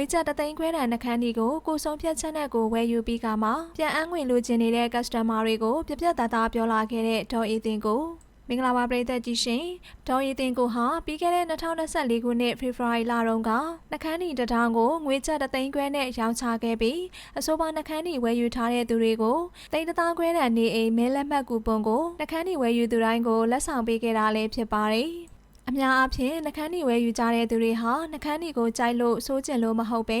ငွေကျပ်တသိန်းခွဲတန်နှခမ်းဒီကိုကိုဆုံးဖြတ်ချက်နဲ့ကိုဝယ်ယူပြီးကမှပြန်အန်းငွေလိုချင်နေတဲ့ customer တွေကိုပြပြသားသားပြောလာခဲ့တဲ့ဒေါ်အေးတင်ကိုမင်္ဂလာပါပရိသတ်ကြီးရှင်ဒေါ်ရီတင်ကိုဟာပြီးခဲ့တဲ့2024ခုနှစ်ဖေဖော်ဝါရီလတုန်းကနှခမ်းဒီတစ်ထောင်ကိုငွေကျပ်တသိန်းခွဲနဲ့ရောင်းချခဲ့ပြီးအဆိုပါနှခမ်းဒီဝယ်ယူထားတဲ့သူတွေကိုတိတ်တသားခွဲတန်နေအိမ်မဲလက်မှတ်ကူပွန်ကိုနှခမ်းဒီဝယ်ယူသူတိုင်းကိုလက်ဆောင်ပေးခဲ့တာလည်းဖြစ်ပါတယ် အများအားဖြင့်နှခမ်းဒီဝယ်ယူကြတဲ့သူတွေဟာနှခမ်းဒီကိုကြိုက်လို့စိုးကျင်လို့မဟုတ်ပဲ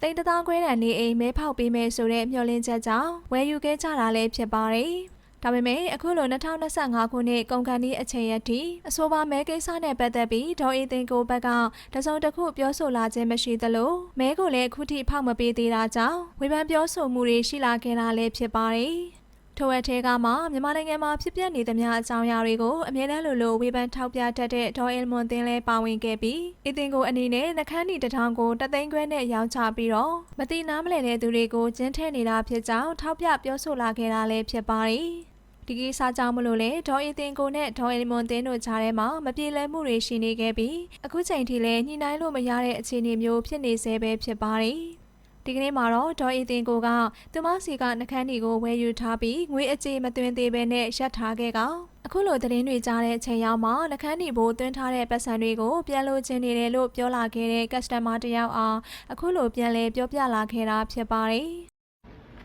တိတ်တသားခွဲတန်နေအိမ်မဲဖောက်ပေးမယ်ဆိုတဲ့မျှော်လင့်ချက်ကြောင့်ဝယ်ယူခဲ့ကြတာလည်းဖြစ်ပါတယ်ဒါပေမဲ့အခုလို2025ခုနှစ်ကုန်ကန်ဒီအချိန်ရက်ထိအဆိုပါမဲကိစ္စနဲ့ပတ်သက်ပြီးဒေါ်အေးသိန်းကိုဘက်ကတစုံတစ်ခုပြောဆိုလာခြင်းမရှိသလိုမဲကိုလည်းအခုထိဖောက်မပေးသေးတာကြောင့်ဝေဖန်ပြောဆိုမှုတွေရှိလာခဲ့တာလည်းဖြစ်ပါတယ်။ ထိုအထဲကမှမြန်မာနိုင်ငံမှာဖြစ်ပျက်နေသမျှအကြောင်းအရာတွေကိုအမြဲတမ်းလိုလိုဝေဖန်ထောက်ပြတတ်တဲ့ဒေါ်အယ်မွန်တင်လည်းပါဝင်ခဲ့ပြီးအီတင်ကိုအနေနဲ့နှခမ်းဒီတထောင်ကိုတသိန်းခွဲနဲ့ရောင်းချပြီးတော့မတိနားမလည်တဲ့သူတွေကိုကျင်းထဲနေတာဖြစ်ကြောင်းထောက်ပြပြောဆိုလာခဲ့တာလည်းဖြစ်ပါတယ်။ဒီကိစ္စကြောင့်မလို့လေဒေါ်အီတင်ကိုနဲ့ဒေါ်အီမွန်တင်းတို့ကြားထဲမှာမပြေလည်မှုတွေရှိနေခဲ့ပြီးအခုချိန်ထိလည်းညှိနှိုင်းလို့မရတဲ့အခြေအနေမျိုးဖြစ်နေဆဲပဲဖြစ်ပါတယ်။ ဒီကနေ့မှာတော့ဒေါ်အီတင်ကိုကသူမစီကနှခမ်းဒီကိုဝယ်ယူထားပြီးငွေအကြေမသွင်းသေးဘဲနဲ့ရပ်ထားခဲ့ကအခုလိုသတင်းတွေကြားတဲ့အချိန်ရောက်မှာနှခမ်းဒီဘိုးသွင်းထားတဲ့ပတ်စံတွေကိုပြန်လို့ချင်းနေတယ်လို့ပြောလာခဲ့တဲ့ customer တယောက်အားအခုလိုပြန်လဲပြောပြလာခဲ့တာဖြစ်ပါတယ်။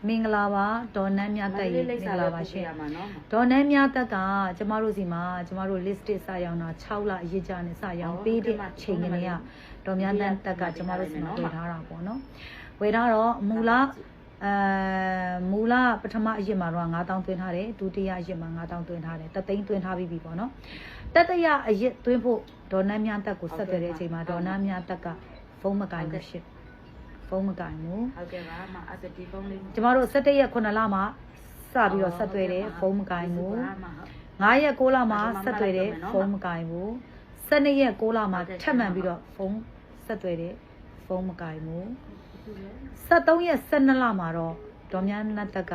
မင်္ဂလာပါဒေါ်နန်းမြတ်တက်ရေမလိင်္ပ်ဂစာလာလေးပါပါရှရှင်င်ရမှာနော်ဒေါ်နန်းမြတ်တက်ကကျမတို့စီမှာကျမတို့ list စရောင်းတာ6လအရေးကြနဲ့စရောင်းပေးတဲ့အချိန်ကလေးကဒေါ်မြတ်တက်ကကျမတို့စီမှာဝယ်ထားတာပေါ့နော် ဝယ်ထားတော့မူလအဲမူလပထမအရင်မှာတော့9000သွင်းထားတယ်ဒုတိယအရင်မှာ9000သွင်းထားတယ်တသိန်းသွင်းထားပြီးပြီပေါ့နော်တတရအရင်သွင်းဖို့ဒေါ်နန်းမြတ်တက်ကိုဆက်သွယ်တဲ့အချိန်မှာဒေါ်နန်းမြတ်တက်ကဖုန်းမကင်ဘူးရှစ်ဖုန်းမကင်ဘူးဟုတ်ကဲ့ပါမအစတီဖုန်းလေးကျမတို့17ရက်9လမှာစပြီးတော့ဆက်သွယ်တယ်ဖုန်းမကင်ဘူး9ရက်6လမှာဆက်သွယ်တယ်ဖုန်းမကင်ဘူး12ရက်6လမှာထပ်မံပြီးတော့ဖုန်းဆက်သွယ်တယ်ဖုန်းမကင်ဘူး 73ရက်12လမှာတော့ဒေါ်မြန်းနတ်တက်က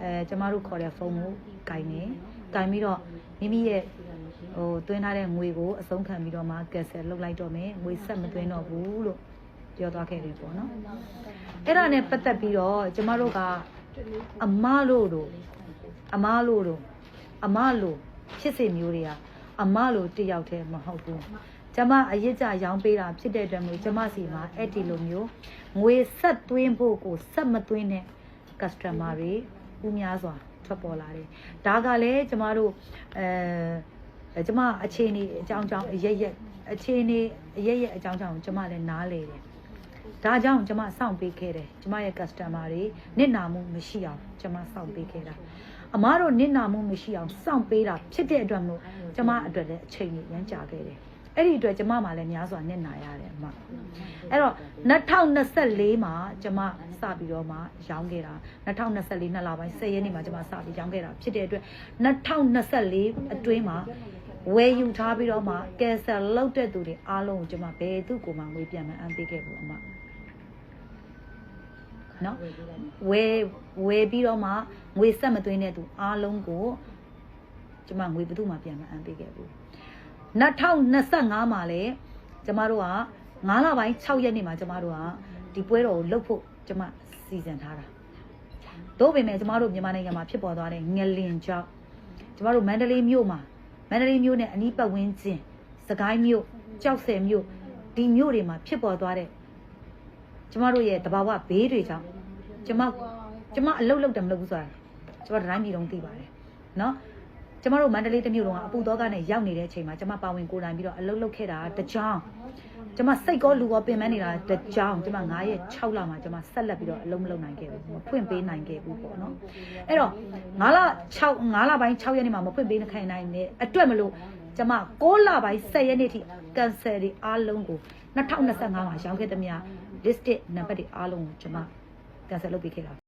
အဲကျမတို့ခေါ်တဲ့ဖုန်းကိုကင်တယ်ကင်ပြီးတော့မိမိရဲ့ဟိုသွင်းထားတဲ့ငွေကိုအဆုံးခံပြီးတော့မှကက်ဆယ်လုပ်လိုက်တော့မယ်ငွေဆက်မသွင်းတော့ဘူးလို့ပြောသွားခဲ့တယ်ပေါ့နော်အဲ့ဒါနဲ့ပတ်သက်ပြီးတော့ကျမတို့ကအမလို့တို့အမလို့တို့အမလို့ဖြစ်စေမျိုးတွေကအမလို့တယောက်တည်းမဟုတ်ဘူး ကျမအရစ်ကြရောင်းပေးတာဖြစ်တဲ့အတွက်မျိုးကျမစီမှာအဲ့ဒီလိုမျိုးငွေဆက်သွင်းဖို့ကိုဆက်မသွင်းတဲ့ customer တွေဦးများစွာထွက်ပေါ်လာတယ်ဒါကလည်းကျမတို့အဲကျမအခြေအနေအကြောင်းကြောင်းအရရက်အခြေအနေအရရက်အကြောင်းကြောင်းကိုကျမလည်းနားလေတယ်ဒါကြောင့်ကျမစောင့်ပေးခဲ့တယ်ကျမရဲ့ customer တွေနစ်နာမှုမရှိအောင်ကျမစောင့်ပေးခဲ့တာအမားတို့နစ်နာမှုမရှိအောင်စောင့်ပေးတာဖြစ်တဲ့အတွက်မလို့ကျမအတွက်လည်းအချိန်ကြီးရမ်းကြာခဲ့တယ် အဲ့ဒီအတွက်ကျမမှလည်းများစွာနစ်နာရတယ်အမအဲ့တော့2024မှာကျမစပြီးတော့မှရောင်းခဲ့တာ2024နှစ်လပိုင်း10ရက်နေ့မှာကျမစပြီးရောင်းခဲ့တာဖြစ်တဲ့အတွက်2024အတွင်းမှာဝယ်ယူထားပြီးတော့မှကယ်ဆယ်လုပ်တဲ့သူတွေအားလုံးကိုကျမဘယ်သူ့ကိုမှငွေပြန်မအမ်းပေးခဲ့ဘူးအမနော်ဝယ်ဝယ်ပြီးတော့မှငွေဆက်မသွင်းတဲ့သူအားလုံးကိုကျမငွေဘယ်သူမှပြန်မအမ်းပေးခဲ့ဘူး 2025မှာလေကျမတို့က9လပိုင်း6ရက်နေ့မှာကျမတို့ကဒီပွဲတော်ကိုလုပ်ဖို့ကျမစီစဉ်ထားတာတို့ပေမဲ့ကျမတို့မြန်မာနိုင်ငံမှာဖြစ်ပေါ်သွားတဲ့ငလင်ကြောင့်ကျမတို့မန္တလေးမြို့မှာမန္တလေးမြို့နဲ့အနီးပတ်ဝန်းကျင်စကိုင်းမြို့ကြောက်စဲမြို့ဒီမြို့တွေမှာဖြစ်ပေါ်သွားတဲ့ကျမတို့ရဲ့တဘာဝဘေးတွေကြောင့်ကျမကျမအလုတ်လုတ်တယ်မလုပ်ဘူးဆိုတာကျမတိုင်းပြည်လုံးသိပါတယ်နော် ကျမတို့မန္တလေးတစ်မြို့လုံးကအပူသောကနဲ့ရောက်နေတဲ့အချိန်မှာကျမပါဝင်ကိုယ်တိုင်ပြီးတော့အလုတ်လုတ်ခဲ့တာတကြောင်ကျမစိတ်ကောလူကောပင်ပန်းနေတာတကြောင်ကျမ9ရက်6လမှာကျမဆက်လက်ပြီးတော့အလုံးမလုံးနိုင်ခဲ့ဘူးမဖွင့်ပေးနိုင်ခဲ့ဘူးပေါ့နော်အဲ့တော့9လ6 9လပိုင်း6ရက်နေ့မှာမဖွင့်ပေးနိုင်နိုင်တဲ့အတွက်မလို့ကျမ6လပိုင်း10ရက်နေ့ထိကန်ဆယ်တွေအားလုံးကို2025မှာရောင်းခဲ့သမျှ listed နံပါတ်တွေအားလုံးကိုကျွန်မကန်ဆယ်လုပ်ပေးခဲ့တာ